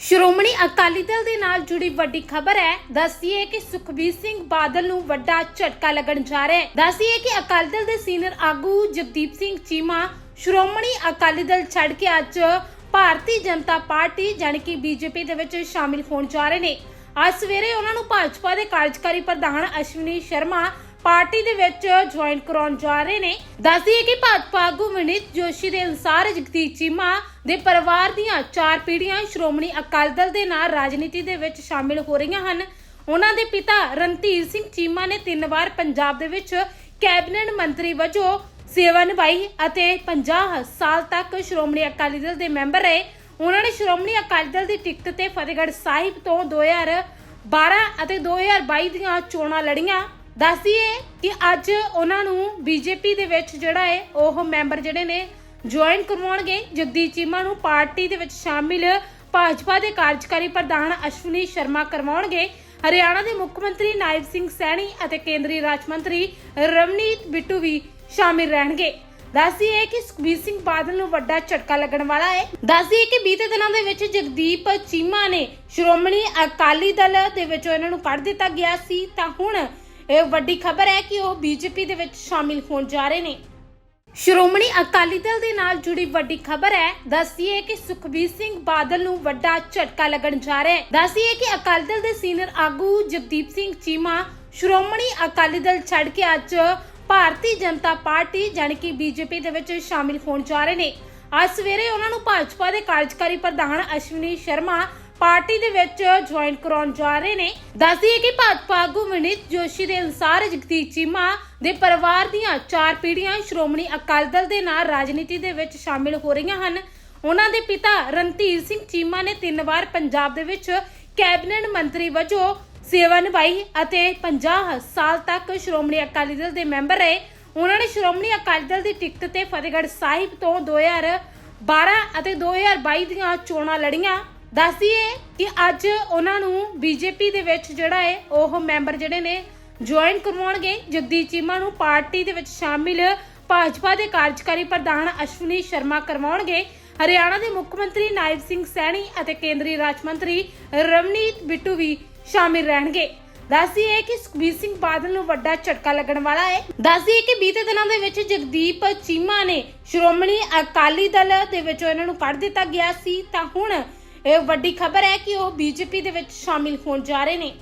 ਸ਼੍ਰੋਮਣੀ ਅਕਾਲੀ ਦਲ ਦੇ ਨਾਲ ਜੁੜੀ ਵੱਡੀ ਖਬਰ ਹੈ। ਦੱਸੀਏ ਕਿ ਸੁਖਬੀਰ ਸਿੰਘ ਬਾਦਲ ਨੂੰ ਵੱਡਾ ਝਟਕਾ ਲੱਗਣ ਜਾ ਰਿਹਾ ਹੈ। ਦੱਸੀਏ ਕਿ ਅਕਾਲੀ ਦਲ ਦੇ ਸੀਨੀਅਰ ਆਗੂ ਜਗਦੀਪ ਸਿੰਘ ਚੀਮਾ ਸ਼੍ਰੋਮਣੀ ਅਕਾਲੀ ਦਲ ਛੱਡ ਕੇ ਅੱਜ ਭਾਰਤੀ ਜਨਤਾ ਪਾਰਟੀ ਜਾਣੀ ਕਿ ਬੀਜੇਪੀ ਦੇ ਵਿੱਚ ਸ਼ਾਮਿਲ ਹੋਣ ਜਾ ਰਹੇ ਨੇ। ਅੱਜ ਸਵੇਰੇ ਉਹਨਾਂ ਨੂੰ ਭਾਜਪਾ ਦੇ ਕਾਰਜਕਾਰੀ ਪ੍ਰਧਾਨ ਅਸ਼ਵਨੀ ਸ਼ਰਮਾ ਪਾਰਟੀ ਦੇ ਵਿੱਚ ਜੁਆਇਨ ਕਰਾਉਣ ਜਾ ਰਹੇ ਨੇ। ਦੱਸਦੀਏ ਕਿ ਭਾਜਪਾ ਆਗੂ ਵਿਨੀਤ ਜੋਸ਼ੀ ਦੇ ਅਨੁਸਾਰ ਜਗਦੀਪ ਚੀਮਾ ਦੇ ਪਰਿਵਾਰ ਦੀਆਂ ਚਾਰ ਪੀੜ੍ਹੀਆਂ ਸ਼੍ਰੋਮਣੀ ਅਕਾਲੀ ਦਲ ਦੇ ਨਾਲ ਰਾਜਨੀਤੀ ਦੇ ਵਿੱਚ ਸ਼ਾਮਿਲ ਹੋ ਰਹੀਆਂ ਹਨ। ਉਹਨਾਂ ਦੇ ਪਿਤਾ ਰਣਧੀਰ ਸਿੰਘ ਚੀਮਾ ਨੇ ਤਿੰਨ ਵਾਰ ਪੰਜਾਬ ਦੇ ਵਿੱਚ ਕੈਬਨਿਟ ਮੰਤਰੀ ਵਜੋਂ ਸੇਵਾ ਨਿਭਾਈ ਅਤੇ 50 ਸਾਲ ਤੱਕ ਸ਼੍ਰੋਮਣੀ ਅਕਾਲੀ ਦਲ ਦੇ ਮੈਂਬਰ ਰਹੇ। ਉਹਨਾਂ ਨੇ ਸ਼੍ਰੋਮਣੀ ਅਕਾਲੀ ਦਲ ਦੀ ਟਿਕਟ ਤੇ ਫਤਿਹਗੜ੍ਹ ਸਾਹਿਬ ਤੋਂ 2012 ਅਤੇ 2022 ਦੀਆਂ ਚੋਣਾਂ ਲੜੀਆਂ। ਦੱਸਦੀਏ ਕਿ ਅੱਜ ਉਹਨਾਂ ਨੂੰ ਬੀਜੇਪੀ ਦੇ ਵਿੱਚ ਜਿਹੜਾ ਹੈ ਉਹ ਮੈਂਬਰ ਜਿਹੜੇ ਨੇ ਜੁਆਇਨ ਕਰਵਾਉਣਗੇ। ਜਗਦੀਪ ਚੀਮਾ ਨੂੰ ਪਾਰਟੀ ਦੇ ਵਿੱਚ ਸ਼ਾਮਿਲ ਭਾਜਪਾ ਦੇ ਕਾਰਜਕਾਰੀ ਪ੍ਰਧਾਨ ਅਸ਼ਵਨੀ ਸ਼ਰਮਾ ਕਰਵਾਉਣਗੇ। ਹਰਿਆਣਾ ਦੇ ਮੁੱਖ ਮੰਤਰੀ ਨਾਇਬ ਸਿੰਘ ਸੈਣੀ ਅਤੇ ਕੇਂਦਰੀ ਰਾਜ ਮੰਤਰੀ ਰਵਨੀਤ ਬਿੱਟੂ ਵੀ ਸ਼ਾਮਿਲ ਰਹਿਣਗੇ। ਦੱਸਦੀਏ ਕਿ ਸੁਖਬੀਰ ਸਿੰਘ ਬਾਦਲ ਨੂੰ ਵੱਡਾ ਝਟਕਾ ਲੱਗਣ ਵਾਲਾ ਹੈ ਦੱਸਦੀਏ ਕਿ ਬੀਤੇ ਦਿਨਾਂ ਦੇ ਵਿੱਚ ਜਗਦੀਪ ਚੀਮਾ ਨੇ ਸ਼੍ਰੋਮਣੀ ਅਕਾਲੀ ਦਲ ਦੇ ਵਿੱਚੋਂ ਇਹਨਾਂ ਨੂੰ ਕੱਢ ਦਿੱਤਾ ਗਿਆ ਸੀ। ਤਾਂ ਹੁਣ ਇਹ ਵੱਡੀ ਖਬਰ ਹੈ ਕਿ ਉਹ ਬੀਜੇਪੀ ਦੇ ਵਿੱਚ ਸ਼ਾਮਿਲ ਹੋਣ ਜਾ ਰਹੇ ਨੇ। ਸ਼੍ਰੋਮਣੀ ਅਕਾਲੀ ਦਲ ਦੇ ਨਾਲ ਜੁੜੀ ਵੱਡੀ ਖਬਰ ਹੈ। ਦੱਸੀਏ ਕਿ ਸੁਖਬੀਰ ਸਿੰਘ ਬਾਦਲ ਨੂੰ ਵੱਡਾ ਝਟਕਾ ਲੱਗਣ ਜਾ ਰਿਹਾ ਹੈ। ਦੱਸੀਏ ਕਿ ਅਕਾਲੀ ਦਲ ਦੇ ਸੀਨੀਅਰ ਆਗੂ ਜਗਦੀਪ ਸਿੰਘ ਚੀਮਾ ਸ਼੍ਰੋਮਣੀ ਅਕਾਲੀ ਦਲ ਛੱਡ ਕੇ ਅੱਜ ਭਾਰਤੀ ਜਨਤਾ ਪਾਰਟੀ ਜਾਣੀ ਕਿ ਬੀਜੇਪੀ ਦੇ ਵਿੱਚ ਸ਼ਾਮਿਲ ਹੋਣ ਜਾ ਰਹੇ ਨੇ। ਅੱਜ ਸਵੇਰੇ ਉਹਨਾਂ ਨੂੰ ਭਾਜਪਾ ਦੇ ਕਾਰਜਕਾਰੀ ਪ੍ਰਧਾਨ ਅਸ਼ਵਨੀ ਸ਼ਰਮਾ ਪਾਰਟੀ ਦੇ ਵਿੱਚ ਜੁਆਇਨ ਕਰਾਉਣ ਜਾ ਰਹੇ ਨੇ। ਦੱਸਦੀਏ ਕਿ ਭਾਜਪਾ ਆਗੂ ਵਿਨੀਤ ਜੋਸ਼ੀ ਦੇ ਅਨੁਸਾਰ ਜਗਦੀਪ ਚੀਮਾ ਦੇ ਪਰਿਵਾਰ ਦੀਆਂ ਚਾਰ ਪੀੜ੍ਹੀਆਂ ਸ਼੍ਰੋਮਣੀ ਅਕਾਲੀ ਦਲ ਦੇ ਨਾਲ ਰਾਜਨੀਤੀ ਦੇ ਵਿੱਚ ਸ਼ਾਮਿਲ ਹੋ ਰਹੀਆਂ ਹਨ। ਉਹਨਾਂ ਦੇ ਪਿਤਾ ਰਣਧੀਰ ਸਿੰਘ ਚੀਮਾ ਨੇ ਤਿੰਨ ਵਾਰ ਪੰਜਾਬ ਦੇ ਵਿੱਚ ਕੈਬਨਿਟ ਮੰਤਰੀ ਵਜੋਂ ਸੇਵਾ ਨਿਭਾਈ ਅਤੇ 50 ਸਾਲ ਤੱਕ ਸ਼੍ਰੋਮਣੀ ਅਕਾਲੀ ਦਲ ਦੇ ਮੈਂਬਰ ਰਹੇ। ਉਹਨਾਂ ਨੇ ਸ਼੍ਰੋਮਣੀ ਅਕਾਲੀ ਦਲ ਦੀ ਟਿਕਟ ਤੇ ਫਤਿਹਗੜ੍ਹ ਸਾਹਿਬ ਤੋਂ 2012 ਅਤੇ 2022 ਦੀਆਂ ਚੋਣਾਂ ਲੜੀਆਂ। ਦੱਸਦੀਏ ਕਿ ਅੱਜ ਉਹਨਾਂ ਨੂੰ ਬੀਜੇਪੀ ਦੇ ਵਿੱਚ ਜਿਹੜਾ ਹੈ ਉਹ ਮੈਂਬਰ ਜਿਹੜੇ ਨੇ ਜੁਆਇਨ ਕਰਵਾਉਣਗੇ, ਜਗਦੀਪ ਚੀਮਾ ਨੂੰ ਪਾਰਟੀ ਦੇ ਵਿੱਚ ਸ਼ਾਮਿਲ ਭਾਜਪਾ ਦੇ ਕਾਰਜਕਾਰੀ ਪ੍ਰਧਾਨ ਅਸ਼ਵਨੀ ਸ਼ਰਮਾ ਕਰਵਾਉਣਗੇ। ਹਰਿਆਣਾ ਦੇ ਮੁੱਖ ਮੰਤਰੀ ਨਾਇਬ ਸਿੰਘ ਸੈਣੀ ਅਤੇ ਕੇਂਦਰੀ ਰਾਜ ਮੰਤਰੀ ਰਵਨੀਤ ਬਿੱਟੂ ਵੀ ਸ਼ਾਮਿਲ ਰਹਿਣਗੇ। ਦੱਸਦੀਏ ਕਿ ਸੁਖਬੀਰ ਸਿੰਘ ਬਾਦਲ ਨੂੰ ਵੱਡਾ ਝਟਕਾ ਲੱਗਣ ਵਾਲਾ ਹੈ ਦੱਸਦੀਏ ਕਿ ਬੀਤੇ ਦਿਨਾਂ ਦੇ ਵਿੱਚ ਜਗਦੀਪ ਚੀਮਾ ਨੇ ਸ਼੍ਰੋਮਣੀ ਅਕਾਲੀ ਦਲ ਦੇ ਵਿੱਚੋਂ ਇਹਨਾਂ ਨੂੰ ਕੱਢ ਦਿੱਤਾ ਗਿਆ ਸੀ, ਤਾਂ ਹੁਣ ਇਹ ਵੱਡੀ ਖਬਰ ਹੈ ਕਿ ਉਹ ਬੀਜੇਪੀ ਦੇ ਵਿੱਚ ਸ਼ਾਮਿਲ ਹੋਣ ਜਾ ਰਹੇ ਨੇ।